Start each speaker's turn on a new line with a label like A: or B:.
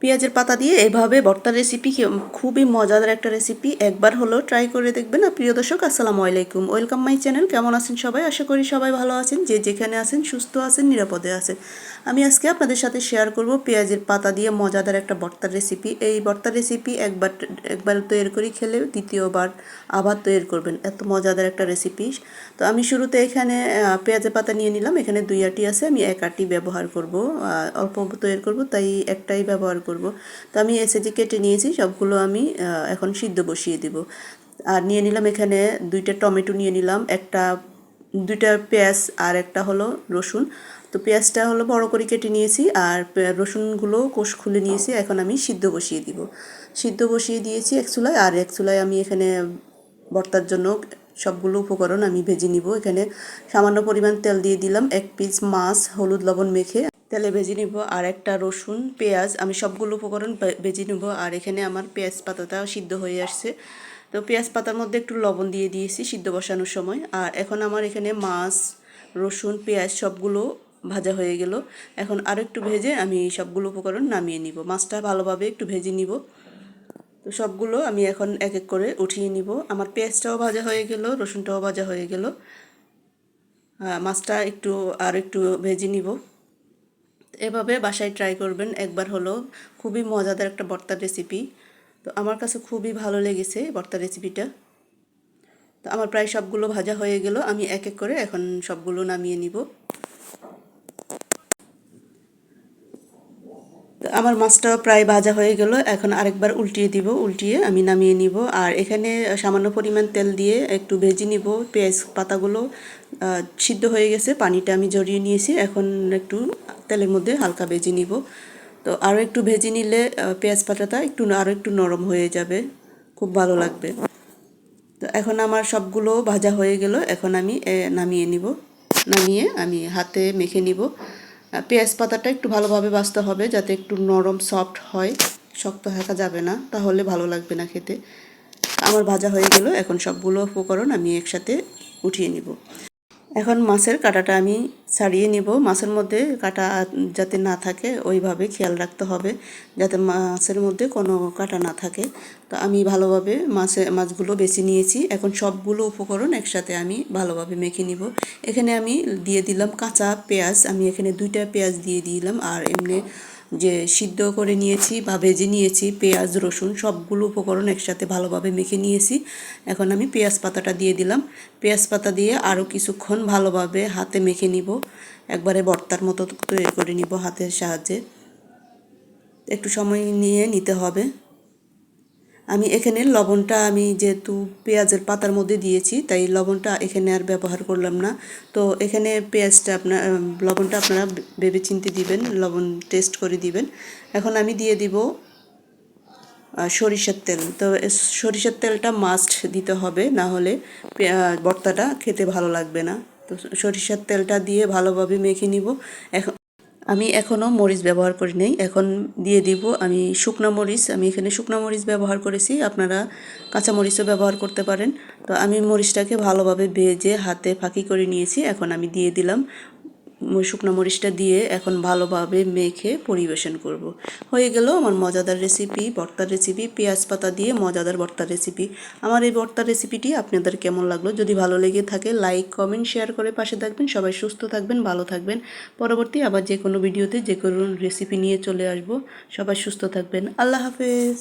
A: পেঁয়াজের পাতা দিয়ে এভাবে ভর্তার রেসিপি খুবই মজাদার একটা রেসিপি একবার হলো ট্রাই করে দেখবেন। আর প্রিয় দর্শক, আসসালামু আলাইকুম। ওয়েলকাম মাই চ্যানেল কেমন আছেন সবাই? আশা করি সবাই ভালো আছেন। যে যেখানে আছেন, সুস্থ আছেন, নিরাপদে আছেন। আমি আজকে আপনাদের সাথে শেয়ার করব পেঁয়াজের পাতা দিয়ে মজাদার একটা ভর্তার রেসিপি এই ভর্তার রেসিপি একবার একবার তৈরি করে খেলে দ্বিতীয়বার আবার তৈরি করবেন। এত মজাদার একটা রেসিপি তো আমি শুরুতে এখানে পেঁয়াজের পাতা নিয়ে নিলাম। এখানে দুই আটি আছে, আমি এক আটি ব্যবহার করব। অল্প অল্প তৈরি করব, তাই একটাই ব্যবহার করব। তো আমি এসে যে কেটে নিয়েছি, সবগুলো আমি এখন সিদ্ধ বসিয়ে দিব। আর নিয়ে নিলাম এখানে দুইটা টমেটো নিয়ে নিলাম, একটা দুইটা পেঁয়াজ আর একটা হলো রসুন। তো পেঁয়াজটা হলো বড় করে কেটে নিয়েছি আর রসুনগুলো কোষ খুলে নিয়েছি। এখন আমি সিদ্ধ বসিয়ে দিব। সিদ্ধ বসিয়ে দিয়েছি এক চুলায় আর এক চুলায় আমি এখানে ভর্তার জন্য সবগুলো উপকরণ আমি ভেজে নিব। এখানে সামান্য পরিমাণ তেল দিয়ে দিলাম। এক পিস মাছ, হলুদ লবণ মেখে তেলে ভেজে নিব আর একটা রসুন, পেঁয়াজ আমি সবগুলো উপকরণ ভেজে নিব। আর এখানে আমার পেঁয়াজ পাতাটা সিদ্ধ হয়ে আসছে। তো পেঁয়াজ পাতার মধ্যে একটু লবণ দিয়ে দিয়েছি সিদ্ধ বসানোর সময়। আর এখন আমার এখানে মাছ রসুন পেঁয়াজ সবগুলো ভাজা হয়ে গেল। এখন আর একটু ভেজে আমি সবগুলো উপকরণ নামিয়ে নিব। মাছটা ভালোভাবে একটু ভেজে নিব। তো সবগুলো আমি এখন এক এক করে উঠিয়ে নিব। আমার পেঁয়াজটাও ভাজা হয়ে গেল রসুনটাও ভাজা হয়ে গেল। আহ, মাছটা একটু আর একটু ভেজে নিব। এভাবে বাসায় ট্রাই করবেন। একবার হলো খুবই মজাদার একটা ভর্তার রেসিপি। তো আমার কাছে খুবই ভালো লেগেছে ভর্তার রেসিপিটা তো আমার প্রায় সবগুলো ভাজা হয়ে গেল, আমি এক এক করে এখন সবগুলো নামিয়ে নিব। আমার মাছটাও প্রায় ভাজা হয়ে গেল, এখন আরেকবার উল্টিয়ে দিব, উল্টিয়ে আমি নামিয়ে নিব। আর এখানে সামান্য পরিমাণ তেল দিয়ে একটু ভেজে নিব, পেঁয়াজ পাতাগুলো সিদ্ধ হয়ে গেছে, পানিটা আমি জড়িয়ে নিয়েছি, এখন একটু তেলের মধ্যে হালকা ভেজে নিব। তো আরও একটু ভেজে নিলে পেঁয়াজ পাতাটা একটু আরও একটু নরম হয়ে যাবে। খুব ভালো লাগবে। তো এখন আমার সবগুলো ভাজা হয়ে গেল। এখন আমি নামিয়ে নিব। নামিয়ে আমি হাতে মেখে নিব। পেঁয়াজ পাতাটা একটু ভালোভাবে বাছতে হবে যাতে একটু নরম, সফট হয়। শক্ত থাকা যাবে না, তাহলে ভালো লাগবে না খেতে। আমার ভাজা হয়ে গেল। এখন সবগুলো উপকরণ আমি একসাথে উঠিয়ে নিব। এখন মাছের কাঁটাটা আমি ছাড়িয়ে নিব। মাছের মধ্যে কাঁটা যাতে না থাকে, ওইভাবে খেয়াল রাখতে হবে যাতে মাছের মধ্যে কোনো কাঁটা না থাকে। তো আমি ভালোভাবে মাছে, মাছগুলো বেছে নিয়েছি। এখন সবগুলো উপকরণ একসাথে আমি ভালোভাবে মেখে নিব। এখানে আমি দিয়ে দিলাম কাঁচা পেঁয়াজ। আমি এখানে দুইটা পেঁয়াজ দিয়ে দিলাম আর এমনি যে সিদ্ধ করে নিয়েছি বা ভেজে নিয়েছি, পেঁয়াজ, রসুন, সবগুলো উপকরণ একসাথে ভালোভাবে মেখে নিয়েছি। এখন আমি পেঁয়াজ পাতাটা দিয়ে দিলাম। পেঁয়াজ পাতা দিয়ে আরও কিছুক্ষণ ভালোভাবে হাতে মেখে নিব। একবারে বর্তার মতো তৈরি করে নিব হাতের সাহায্যে। একটু সময় নিয়ে নিতে হবে। আমি এখানে লবণটা আমি যেহেতু পেঁয়াজের পাতার মধ্যে দিয়েছি, তাই লবণটা এখানে আর ব্যবহার করলাম না। তো এখানে পেঁয়াজটা আপনার লবণটা আপনারা ভেবে চিনতে দিবেন, লবণ টেস্ট করে দিবেন। এখন আমি দিয়ে দিব সরিষার তেল। তো সরিষার তেলটা মাস্ট দিতে হবে, না হলে ভর্তাটা খেতে ভালো লাগবে না। তো সরিষার তেলটা দিয়ে ভালোভাবে মেখে নিব। এখন আমি এখনও মরিচ ব্যবহার করি নাই। এখন দিয়ে দিব আমি শুকনো মরিচ। আমি এখানে শুকনো মরিচ ব্যবহার করেছি। আপনারা কাঁচা মরিচও ব্যবহার করতে পারেন। তো আমি মরিচটাকে ভালোভাবে ভেজে হাতে ফাঁকি করে নিয়েছি। এখন আমি দিয়ে দিলাম শুকনো মরিচটা দিয়ে এখন ভালোভাবে মেখে পরিবেশন করব। হয়ে গেল আমার মজাদার রেসিপি ভর্তার রেসিপি পেঁয়াজ পাতা দিয়ে মজাদার ভর্তার রেসিপি আমার এই ভর্তার রেসিপিটি আপনাদের কেমন লাগল? যদি ভালো লেগে থাকে লাইক কমেন্ট শেয়ার করে পাশে থাকবেন। সবাই সুস্থ থাকবেন, ভালো থাকবেন। পরবর্তী আবার যে কোনো ভিডিওতে যে কোনো রেসিপি নিয়ে চলে আসব। সবাই সুস্থ থাকবেন। আল্লাহ হাফেজ।